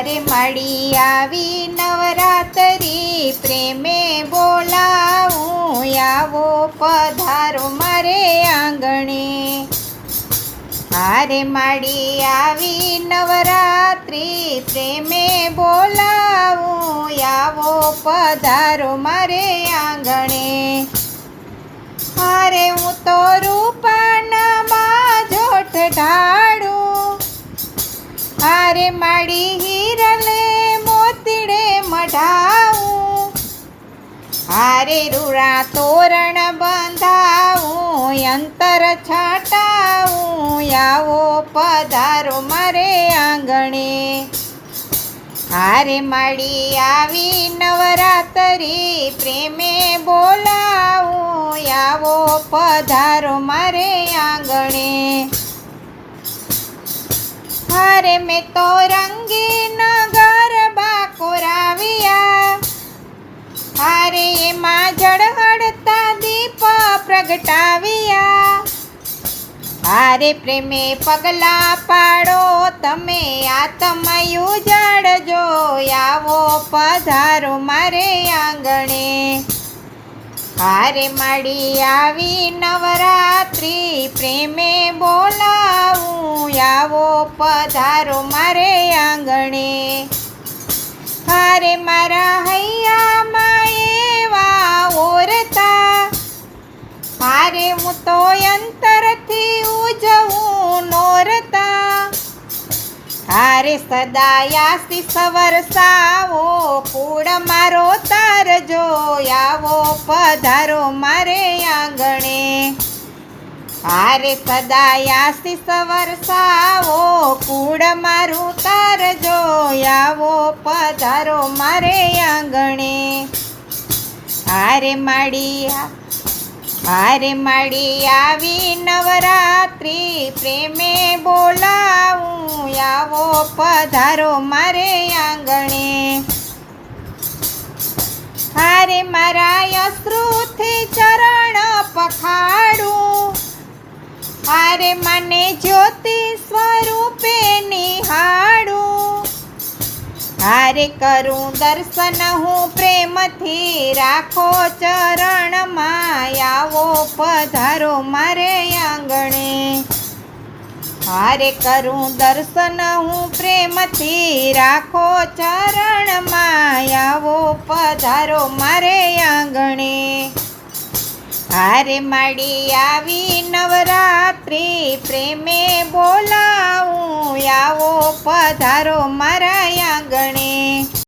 હારે મળી આવી નવરાત્રી પ્રેમે બોલાવું, આવો પધારો મારે આંગણે. હારે માડી આવી નવરાત્રી પ્રેમે બોલાવું, આવો પધારો મારે આંગણે. હારે હું તો રૂપાનામાં જોઠ ઢાળું. હારે હિરલે મઢાવું હારે રૂડા તોરણ બંધાવું, અંતર છાટાવું, આવો પધારો મારે આંગણે. હારે માડી આવી નવરાત્રી, પ્રેમે બોલાવું, આવો પધારો મારે આંગણે. હારે મેં તો રંગીન હારે એમાં જળહળતા દીપ પ્રગટાવ્યા. હારે પ્રેમે પગલા પાડો, તમે આત્મયું જડજો આવો પધારો મારે આંગણે. હારે માડી આવી નવરાત્રી, પ્રેમે બોલાવું, આવો, પધારો મારે આંગણે. હારે મારા હૈયામાં હારે હું તો અંતરથી ઉજવું નોરતા. હારે સદાયાસી સવરસાવો કુળ મારો તારજો આવો પધારો મારે આંગણે. હારે સદાયાસી સવરસાવો કુળ મારું તારજો આવો પધારો મારે આંગણે. હારે માડી હારે મળી આવી નવરાત્રી, પ્રેમે બોલાવું, આવો પધારો મારે આંગણે. હારે મારા અશ્રુથી ચરણ પખાડું. હારે મને જ્યોતિ હારે કરું દર્શન, હું પ્રેમથી રાખો ચરણમાં આવો પધારો મારે આંગણે. હારે કરું દર્શન, હું પ્રેમથી રાખો ચરણમાં આવો પધારો મારે આંગણે. હારે માડી આવી નવરાત્રી, પ્રેમે બોલાવું, આવો પધારો મારા